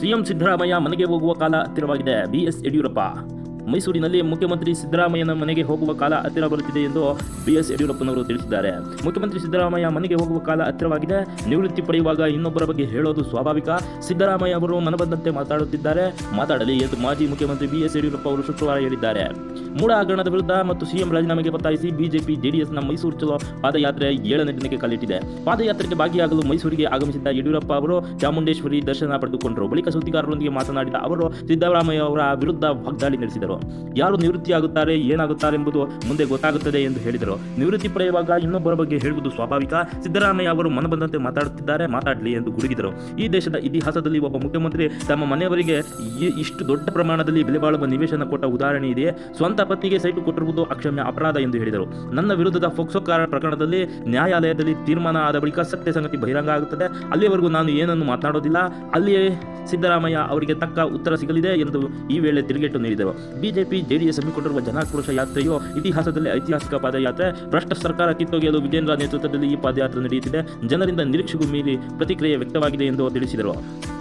CM Siddaramaiah ಮನೆಗೆ ಹೋಗುವ ಕಾಲ ಹತ್ತಿರವಾಗಿದೆ ಬಿಎಸ್ ಯಡಿಯೂರಪ್ಪ ಮೈಸೂರಿನಲ್ಲಿ ಮುಖ್ಯಮಂತ್ರಿ ಸಿದ್ದರಾಮಯ್ಯನ ಮನೆಗೆ ಹೋಗುವ ಕಾಲ ಹತ್ತಿರ ಬರುತ್ತಿದೆ ಎಂದು ಬಿಎಸ್ ಯಡಿಯೂರಪ್ಪನವರು ತಿಳಿಸಿದ್ದಾರೆ. ಮುಖ್ಯಮಂತ್ರಿ ಸಿದ್ದರಾಮಯ್ಯ ಮನೆಗೆ ಹೋಗುವ ಕಾಲ ಹತ್ತಿರವಾಗಿದೆ. ನಿವೃತ್ತಿ ಪಡೆಯುವಾಗ ಇನ್ನೊಬ್ಬರ ಬಗ್ಗೆ ಹೇಳೋದು ಸ್ವಾಭಾವಿಕ. ಸಿದ್ದರಾಮಯ್ಯ ಅವರು ಮನಬಂದಂತೆ ಮಾತಾಡುತ್ತಿದ್ದಾರೆ. ಮಾತಾಡಲಿ ಎಂದು ಮಾಜಿ ಮುಖ್ಯಮಂತ್ರಿ ಬಿಎಸ್ ಯಡಿಯೂರಪ್ಪ ಅವರು ಶುಕ್ರವಾರ ಹೇಳಿದ್ದಾರೆ. ಮೂಡ ಹಗರಣದ ವಿರುದ್ಧ ಮತ್ತು ಸಿಎಂ ರಾಜೀನಾಮೆಗೆ ಒತ್ತಾಯಿಸಿ ಬಿಜೆಪಿ ಜೆಡಿಎಸ್ನ ಮೈಸೂರು ಚಲೋ ಪಾದಯಾತ್ರೆ ಏಳನೇ ದಿನಕ್ಕೆ ಕಾಲಿಟ್ಟಿದೆ ಪಾದಯಾತ್ರೆಗೆ ಭಾಗಿಯಾಗಲು ಮೈಸೂರಿಗೆ ಆಗಮಿಸಿದ್ದ ಯಡಿಯೂರಪ್ಪ ಅವರು ಚಾಮುಂಡೇಶ್ವರಿ ದರ್ಶನ ಪಡೆದುಕೊಂಡರು. ಬಳಿಕ ಸುದ್ದಿಗಾರರೊಂದಿಗೆ ಮಾತನಾಡಿದ ಅವರು, ಸಿದ್ದರಾಮಯ್ಯ ಅವರ ವಿರುದ್ಧ ವಾಗ್ದಾಳಿ ನಡೆಸಿದರು. ಯಾರು ನಿವೃತ್ತಿಯಾಗುತ್ತಾರೆ ಏನಾಗುತ್ತಾರೆ ಎಂಬುದು ಮುಂದೆ ಗೊತ್ತಾಗುತ್ತದೆ ಎಂದು ಹೇಳಿದರು. ನಿವೃತ್ತಿ ಪಡೆಯುವಾಗ ಇನ್ನೊಬ್ಬರ ಬಗ್ಗೆ ಹೇಳುವುದು ಸ್ವಾಭಾವಿಕ. ಸಿದ್ದರಾಮಯ್ಯ ಅವರು ಮನಬಂದಂತೆ ಮಾತಾಡುತ್ತಿದ್ದಾರೆ, ಮಾತಾಡಲಿ ಎಂದು ಗುಡುಗಿದರು. ಈ ದೇಶದ ಇತಿಹಾಸದಲ್ಲಿ ಒಬ್ಬ ಮುಖ್ಯಮಂತ್ರಿ ತಮ್ಮ ಮನೆಯವರಿಗೆ ಇಷ್ಟು ದೊಡ್ಡ ಪ್ರಮಾಣದಲ್ಲಿ ಬೆಲೆ ಬಾಳುವ ನಿವೇಶನ ಕೊಟ್ಟ ಉದಾಹರಣೆ ಇದೆಯೇ ಸ್ವಂತ ಪತ್ನಿಗೆ ಸೈಟು ಕೊಟ್ಟಿರುವುದು ಅಕ್ಷಮ್ಯ ಅಪರಾಧ ಎಂದು ಹೇಳಿದರು. ನನ್ನ ವಿರುದ್ಧದ ಫೋಕ್ಸೋ ಕಾರ ಪ್ರಕರಣದಲ್ಲಿ ನ್ಯಾಯಾಲಯದಲ್ಲಿ ತೀರ್ಮಾನ ಆದ ಬಳಿಕ ಸತ್ಯ ಸಂಗತಿ ಬಹಿರಂಗ ಆಗುತ್ತದೆ. ಅಲ್ಲಿಯವರೆಗೂ ನಾನು ಏನನ್ನು ಮಾತನಾಡೋದಿಲ್ಲ ಅಲ್ಲಿಯೇ ಸಿದ್ದರಾಮಯ್ಯ ಅವರಿಗೆ ತಕ್ಕ ಉತ್ತರ ಸಿಗಲಿದೆ ಎಂದು ಈ ವೇಳೆ ತಿರುಗೇಟು ನೀಡಿದರು. ಬಿಜೆಪಿ ಜೆಡಿಎಸ್ ಹಮ್ಮಿಕೊಂಡಿರುವ ಜನಾಕ್ರೋಶ ಯಾತ್ರೆಯು ಇತಿಹಾಸದಲ್ಲಿ ಐತಿಹಾಸಿಕ ಪಾದಯಾತ್ರೆ. ಭ್ರಷ್ಟ ಸರ್ಕಾರ ಕಿತ್ತೊಗೆಯಲು ವಿಜೇಂದ್ರ ನೇತೃತ್ವದಲ್ಲಿ ಈ ಪಾದಯಾತ್ರೆ ನಡೆಯುತ್ತಿದೆ. ಜನರಿಂದ ನಿರೀಕ್ಷೆಗೂ ಮೀರಿ ಪ್ರತಿಕ್ರಿಯೆ ವ್ಯಕ್ತವಾಗಿದೆ ಎಂದು ತಿಳಿಸಿದರು.